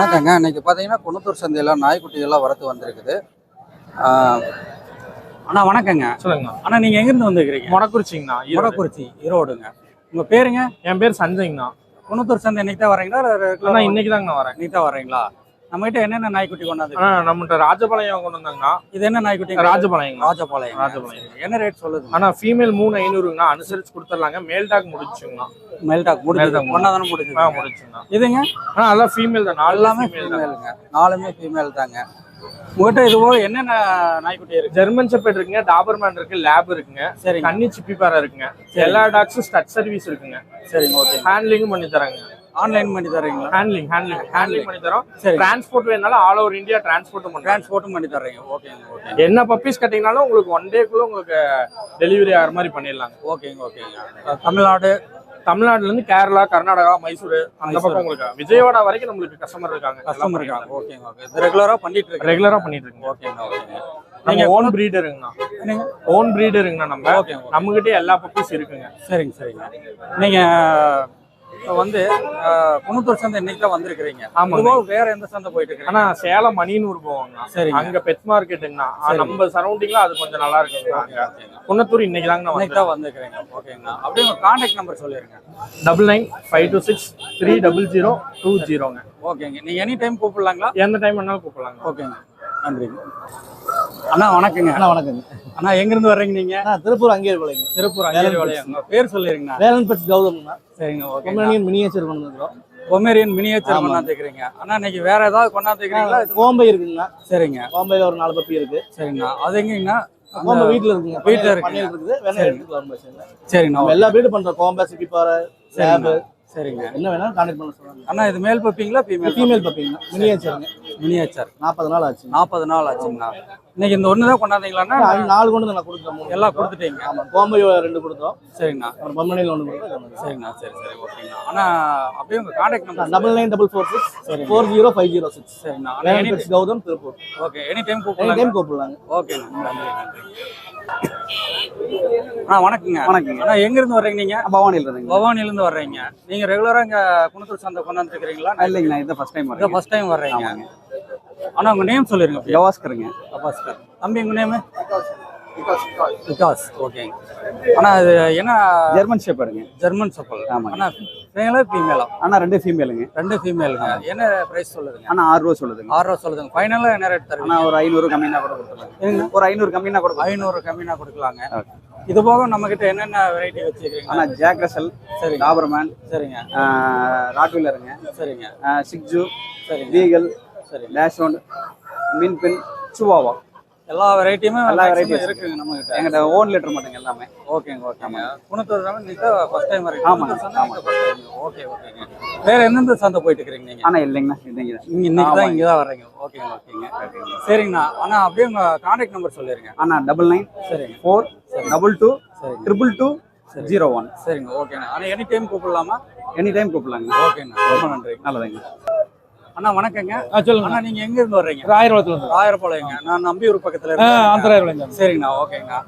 வணக்கங்க. இன்னைக்கு பார்த்தீங்கன்னா குணத்தூர் சந்தையில் நாய்க்குட்டிகள்லாம் வரத்து வந்திருக்குது. அண்ணா வணக்கங்க. சொல்லுங்கண்ணா. அண்ணா நீங்கள் எங்கேருந்து வந்துருக்கிறீங்க? மொடக்குறிச்சிங்கண்ணா. முடக்குறிச்சி ஈரோடுங்க. உங்கள் பேருங்க? என் பேர் சஞ்சய்ங்கண்ணா. குணத்தூர் சந்தை இன்னைக்கு தான் வரீங்களா? இன்னைக்கு தாங்கண்ணா வரேன். இன்னைக்கு தான் வரீங்களா? நம்மகிட்ட என்னென்ன நாய்க்குட்டி கொண்டாந்து நம்மகிட்ட ராஜபாளையம் கொண்டு வந்தாங்கண்ணா இது என்ன நாய்க்குட்டி? ராஜபாளையங்கண்ணா ராஜபாளையம். ராஜபாளையம். என்ன ரேட் சொல்லுது? அண்ணா ஃபீமேல் மூணு ஐநூறுங்கண்ணா. அனுசரிச்சு கொடுத்துடலாங்க மேல் டாக் முடிச்சுங்கண்ணா மெல்டாக் Meltag முடிஞ்சது. முடிஞ்சது. ஒன்றா தானே ஆ முடிச்சுங்கண்ணா இதுங்க? அண்ணா அதெல்லாம் ஃபீமேல் தான். எல்லாமே ஃபீமேலுங்க நாலுமே ஃபீமேல் தாங்க. உங்கள்கிட்ட இது போக என்னென்ன நாய்க்குட்டி இருக்கு? ஜெர்மன் செப்பேட் இருக்குங்க. டாபர்மேன் இருக்கு. லேப் இருக்குங்க. சரிங்க. கன்னி சிப்பிப்பாறை இருக்குங்க. எல்லா டாக்ஸும் ஸ்டட் சர்வீஸ் இருக்குங்க. சரிங்க ஓகே ஹேண்ட்லிங்கும் பண்ணி தராங்க. ஆன்லைன் பண்ணி தர்றீங்களா? ஹேண்ட்லிங் ஹேண்ட்லிங் ஹேண்ட்லிங் பண்ணி தரோம் டிரான்ஸ்போர்ட் வேணாலும் ஆல் ஓவர் இந்தியா டிரான்ஸ்போர்ட் பண்றோம் டிரான்ஸ்போர்ட்டும் பண்ணி தர்றீங்க. ஓகேங்க என்ன பப்பீஸ் கட்டிங்கனாலும் உங்களுக்கு ஒன் டேக்குள்ள உங்களுக்கு டெலிவரி ஆகிற மாதிரி பண்ணிடலாங்க. ஓகேங்க ஓகேங்க தமிழ்நாடு. தமிழ்நாட்டுல இருந்து கேரளா கர்நாடகா மைசூர் அந்த. பக்கம் உங்களுக்கு விஜயவாடா வரைக்கும் நம்மளுக்கு கஸ்டமர் இருக்காங்க. கஸ்டமர் இருக்காங்க. ஓகேங்க ஓகே ரெகுலராக பண்ணிட்டு இருக்கேன் ரெகுலரா பண்ணிட்டு இருக்கோம் ஓகேங்க ஓகேங்க நீங்க ஓன் பிரீடருங்கண்ணா நீங்க ஓன் பிரீடருங்கண்ணா நம்ம. ஓகே. நம்ம கிட்ட எல்லா பப்பீஸ் இருக்குங்க. சரிங்க சரிங்க. நீங்க இப்போ வந்து குணத்தூர் சந்தை இன்னைக்கு தான் வந்திருக்கிறீங்க. இதுபோக வேற எந்த சந்தை போயிட்டு இருக்கீங்க ஆனா சேலம் மணிநூறு போவாங்கண்ணா சரிங்க. அங்க பெட் மார்க்கெட்டுங்கண்ணா சரி. நம்ம சரௌண்டிங்ல அது கொஞ்சம் நல்லா ஓகேங்க குன்னத்தூர் இன்னைக்கு தாங்கண்ணா இன்னைக்கு தான் வந்திருக்கிறீங்க. ஓகேங்கண்ணா. அப்படியே உங்க கான்டாக்ட் நம்பர் சொல்லிருங்க. Double nine five two six three double zero two ஜீரோங்க ஓகேங்க. நீங்க எனி டைம் கூப்பிடலாங்களா? எந்த டைம் வேணாலும் கூப்பிடலாங்க ஓகேங்க. நன்றிங்க. அண்ணா வணக்கங்க. அண்ணா வணக்கங்க. அண்ணா எங்கிருந்து வர்றீங்க நீங்க? நான் திருப்பூர் அங்கேயே விளைங்க திருப்பூர் வளையம் உங்க பேர் சொல்லிருங்கண்ணா. வேலன் பட்ஸ் கௌதம்னா சரிங்க ஓகே கொம்பனியன் மினியேச்சர் கொண்டு வந்துருக்கோம். Pomeranian miniature. கொண்டாந்துக்கிறீங்க. அண்ணா இன்னைக்கு வேற ஏதாவது கொண்டாந்துக்கிறீங்களா? கோம்பை இருக்குங்கண்ணா. சரிங்க. கோம்பையில ஒரு நாலு பப்பி இருக்கு. சரிங்கண்ணா. அது எங்கங்கண்ணா? கோம்பை வீட்டுல இருக்குங்க. வீட்டுல. பண்ணிட்டு இருக்குது. வேணா பிரச்சனை இல்லை. சரிங்கண்ணா எல்லா வீடும் பண்றோம். கோம்பை சிப்பிப்பாறை சரிங்க லேப் சரிங்க. என்ன வேணாலும் கான்டாக்ட் பண்ண சொல்றாங்க அண்ணா இது மேல் பப்பிங்களா ஃபீமேல் ஃபீமேல் பப்பிங்க. மினியேச்சருங்க. மினியேச்சர். நாற்பது நாள் ஆச்சு. நாற்பது நாள் ஆச்சுங்கண்ணா இன்னைக்கு இந்த ஒன்று தான் கொண்டாந்தீங்களாண்ணா நாலு கொண்டு நான் மூணு. எல்லாம் கொடுத்துட்டீங்க. ஆமா கோம்பை ரெண்டு கொடுத்தோம். சரிங்கண்ணா அப்புறம் பொம்மனியில் ஒன்று கொடுத்தோம் சரிங்கண்ணா சரி சரி ஓகேங்கண்ணா அண்ணா அப்படியே உங்கள் contact number double nine double four six சரிங்க. Four zero five zero six சரிங்கண்ணா any pets Gautham Tiruppur. Okay any time கூப்பிடலாம் டைம் கூப்பிடலாங்க ஓகேண்ணா நன்றி நன்றி. அண்ணா வணக்கங்க. வணக்கங்க. அண்ணா எங்கேருந்து வர்றீங்க நீங்கள் பவானியில் இருந்தேங்க. பவானிலேருந்து வர்றீங்க. நீங்கள் ரெகுலராக இங்கே குணத்தூர் சந்தை கொண்டாந்து இருக்கிறீங்களா? இல்லைங்கண்ணா இதான் ஃபர்ஸ்ட் டைம் வரேன் ஃபர்ஸ்ட் டைம் வர்றீங்க. அண்ணா உங்கள் நேம் சொல்லிருங்க அப்படியே. கவாஸ்கருங்க கபாஸ்கர் தம்பி உங்கள் நேமு விகாஸ். ஓகேங்க அண்ணா இது என்ன? ஜெர்மன் ஷெப்பருங்க. ஜெர்மன் சப்பல் ஆமாங்க. அண்ணா மேலா ஃபீமேலா அண்ணா ரெண்டு ஃபீமேலுங்க ரெண்டு ஃபீமேலுங்க என்ன பிரைஸ் சொல்லுதுங்க? அண்ணா ஆறு ரூபா சொல்லுதுங்க. ஆறு ரூபா சொல்லுதுங்க. ஃபைனலாக என்ன ரேட் அண்ணா தருவீங்க ஒரு ஐநூறு கம்மினா கூட கொடுத்துருங்க ஒரு ஐநூறு கம்மினா கூட கொடுத்துருங்க. ஐநூறு கம்மினா கொடுக்கலாங்க. இது போக நம்ம கிட்ட என்னென்ன வெரைட்டி வச்சுக்கிறீங்க அண்ணா ஜாக் ரசல் சரிங்க. டாபர்மேன் சரிங்க. ராட்வீலருங்க சரிங்க. சிக்ஜு சரிங்க. பீகல் சரிங்க டேஷோன் மின்பின் சுவாவா எல்லா வெரைட்டியுமே எல்லா varieties இருக்குங்க நம்ம கிட்ட எங்கிட்ட ஓன் லிட்டர் மட்டுங்க எல்லாமே. ஓகேங்க ஓகேங்க. குணத்தூர் நீங்க ஃபர்ஸ்ட் டைம் வரீங்க. ஆமாங்க, time. ஓகே ஓகேங்க. வேற எந்தெந்த சந்தை போயிட்டு இருக்கிறீங்க நீங்க? அண்ணா இல்லைங்கண்ணா இல்லைங்க நீங்க இன்னைக்கு தான் ஆமாங்க. இங்க தான் வர்றீங்க. ஓகேங்க ஓகேங்க. சரிங்கண்ணா. அண்ணா அப்படியே உங்க கான்டாக்ட் நம்பர் சொல்லிருங்க. அண்ணா டபுள் நைன் சரிங்க. ஃபோர் டபுள் டூ சரிங்க. ட்ரிபிள் டூ ஜீரோ ஒன் சரிங்க ஓகேண்ணா. அண்ணா எனி டைம் கூப்பிடலாமா? எனி டைம் கூப்பிடலாங்க. ஓகேண்ணா. ரொம்ப நன்றி நல்லதுங்க. அண்ணா வணக்கங்க. சொல்லுங்க. அண்ணா நீங்க எங்க இருந்து வர்றீங்க? ராயிரவளத்துல இருந்து ஆயிரப்பாளையங்க நான் நம்பியூர் பக்கத்துல இருக்கேன். சரிங்கண்ணா ஓகேங்கண்ணா.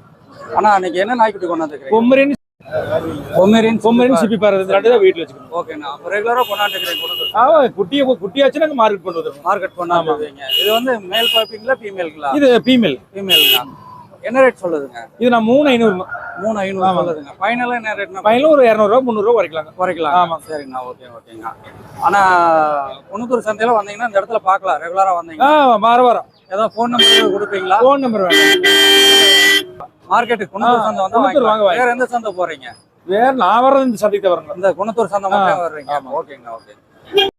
அண்ணா அன்னைக்கு என்ன நாய்க்குட்டி கொண்டாந்துக்கிறீங்க பொம்மரின் பொமேரியன் பொம்மரின் சிப்பி பாரு ரெண்டு தான் வச்சுக்கணும். ஓகேண்ணா ரெகுலரா கொண்டாந்துக்கிறீங்க கொண்டு ஆமா குட்டியை குட்டியாச்சு நாங்க மார்க்கெட் வந்துருவோம் மார்க்கெட் கொண்டாந்துருவீங்க. இது வந்து மேல் பார்ப்பீங்களா ஃபீமேலுங்களா இது ஃபீமேல் ஃபீமேலுங்களா என்ன ரேட் சொல்லுதுங்க? இது நான் மூணு ஐநூறு. மூணு ஐநூறு. சொல்லுதுங்க. ஃபைனலாக என்ன ரேட்னா ஃபைனல் ஒரு இரநூறுவா முந்நூறுவா குறைக்கலாங்க. குறைக்கலாம் ஆமா. சரிங்கண்ணா ஓகே ஓகேங்க ஆனா குணத்தூர் சந்தையில வந்தீங்கன்னா இந்த இடத்துல பார்க்கலாம். ரெகுலரா வந்தீங்க வார வாரம். ஏதோ ஃபோன் நம்பர் கொடுப்பீங்களா? ஃபோன் நம்பர் வேணும். மார்க்கெட்டுக்கு குணத்தூர் சந்தை வந்தா வாங்க, வாங்க வேற எந்த சந்தை போறீங்க? வேற நான் வர்றது இந்த சந்தைக்கு வரணும். இந்த குணத்தூர் சந்தை மட்டும் வர்றீங்க. ஓகேங்க ஓகே